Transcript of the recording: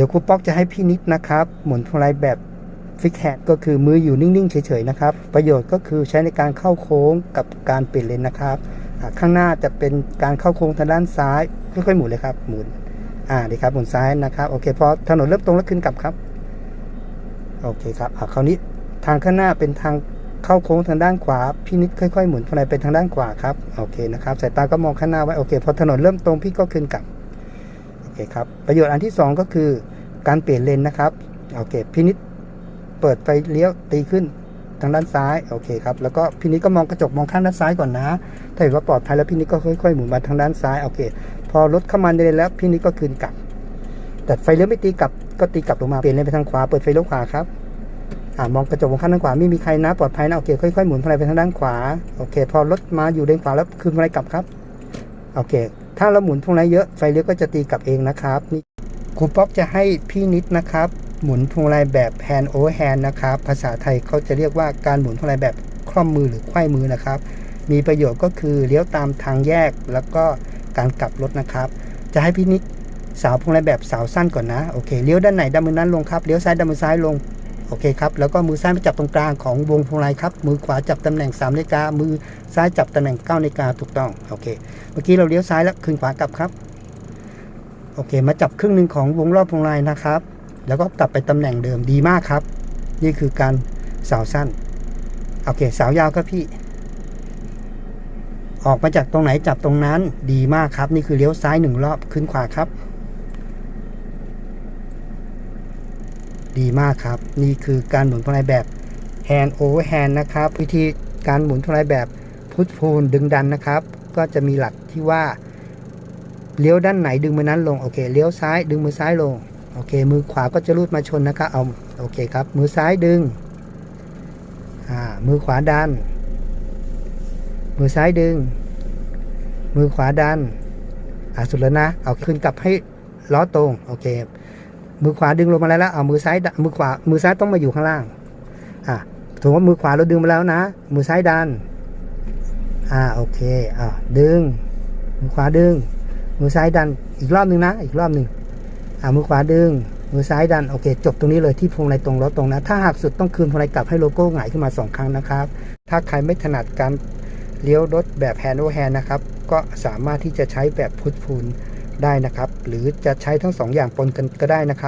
ดี๋ยวครูป๊อกจะให้พี่นิดนะครับ หมุนพวงมาลัยแบบฟิกแฮนก็คือมืออยู่นิ่งๆ เฉยๆนะครับ ประโยชน์ก็คือใช้ในการเข้าโค้งกับการเปลี่ยนเลนนะครับ ข้างหน้าจะเป็นการเข้าโค้งทางด้านซ้ายค่อยๆหมุนเลยครับ หมุนอ่าดีครับหมุนซ้ายนะครับโอเคพอถนนเริ่มตรงแล้วขึ้นกลับครับโอเคครับอ่าคราวนี้ทางข้างหน้าเป็นทางเข้าโค้งทางด้านขวาพี่นิดค่อยๆหมุนพวงมาลัยไปทางด้านขวาครับโอเคนะครับสายตาก็มองข้างหน้าไว้โอเคพอถนนเริ่มตรงพี่ก็ขึ้นกลับ เคครับ ประโยชน์อันที่ 2 ก็คือการเปลี่ยนเลนนะครับ โอเค พินิษเปิดไฟเลี้ยวตีขึ้นทางด้านซ้าย โอเคครับ แล้วก็พินิษก็มองกระจกมองข้างด้านซ้ายก่อนนะ ถ้าเห็นว่าปลอดภัยแล้วพินิษก็ค่อยๆหมุนมาทางด้านซ้าย โอเค พอรถเข้ามาในเลนแล้วพินิษก็คืนกลับ แต่ไฟเลี้ยวไม่ตีกลับ ก็ตีกลับลงมา เปลี่ยนเลนไปทางขวา เปิดไฟเลี้ยวขวาครับอ่ามองกระจกมองข้างด้านขวาไม่มีใครนะปลอดภัยนะ โอเค ค่อยๆหมุนพวงมาลัยไปทางด้านขวา โอเค พอรถมาอยู่เลนขวาแล้วคืนพวงมาลัยกลับครับ โอเค ถ้าเราหมุนพวงมาลัยเยอะไฟเลี้ยวก็จะตีกลับเองนะครับนี่ครูป๊อกจะให้พี่นิดนะครับ หมุนพวงมาลัยแบบ hand over hand นะครับ ภาษาไทยเขาจะเรียกว่าการหมุนพวงมาลัยแบบคล่อมมือหรือไขว้มือนะครับ มีประโยชน์ก็คือเลี้ยวตามทางแยกแล้วก็การกลับรถนะครับ จะให้พี่นิดสาวพวงมาลัยแบบสาวสั้นก่อนนะโอเคเลี้ยวด้านไหนดันมือนั้นลงครับเลี้ยวซ้ายดันมือซ้ายลง โอเคครับ แล้วก็มือซ้ายไปจับตรงกลางของวงพวงมาลัยครับ มือขวาจับตำแหน่ง3นาฬิกา มือซ้ายจับตำแหน่ง9นาฬิกาถูกต้อง โอเค เมื่อกี้เราเลี้ยวซ้ายแล้วคืนขวากลับครับ โอเค มาจับครึ่งหนึ่งของวงรอบพวงมาลัยนะครับ แล้วก็กลับไปตำแหน่งเดิมดีมากครับ นี่คือการสาวสั้น โอเค สาวยาวครับพี่ ออกมาจากตรงไหนจับตรงนั้น ดีมากครับ นี่คือเลี้ยวซ้ายหนึ่งรอบขึ้นขวาครับ ดีมากครับ นี่คือการหมุนพวงมาลัยแบบ hand over hand นะครับ วิธีการหมุนพวงมาลัยแบบ push pull ดึงดันนะครับ ก็จะมีหลักที่ว่าเลี้ยวด้านไหนดึงมือนั้นลงโอเคเลี้ยวซ้ายดึงมือซ้ายลงโอเค มือขวาก็จะลูดมาชนนะครับเอาโอเคครับ มือซ้ายดึงอ่ามือขวาดัน มือซ้ายดึง มือขวาดันอ่าสุดแล้วนะ เอาขึ้นกลับให้ล้อตรงโอเค มือขวาดึงลงมาแล้วแล้วเอามือซ้ายมือขวามือซ้ายต้องมาอยู่ข้างล่างอ่าถือว่ามือขวาเราดึงมาแล้วนะ มือซ้ายดันอ่าโอเคอ่าดึง มือขวาดึง มือซ้ายดันอีกรอบหนึ่งนะ อีกรอบหนึ่งอ่ามือขวาดึง มือซ้ายดันโอเค จบตรงนี้เลยที่พวงมาลัยตรงรถตรงนะ ถ้าหากสุดต้องคืนพวงมาลัยกลับให้โลโก้หงายขึ้นมาสองครั้งนะครับ ถ้าใครไม่ถนัดการเลี้ยวรถแบบแฮนด์โอแฮนนะครับ ก็สามารถที่จะใช้แบบพุทพูน ได้นะครับ หรือจะใช้ทั้งสองอย่างปนกันก็ได้นะครับ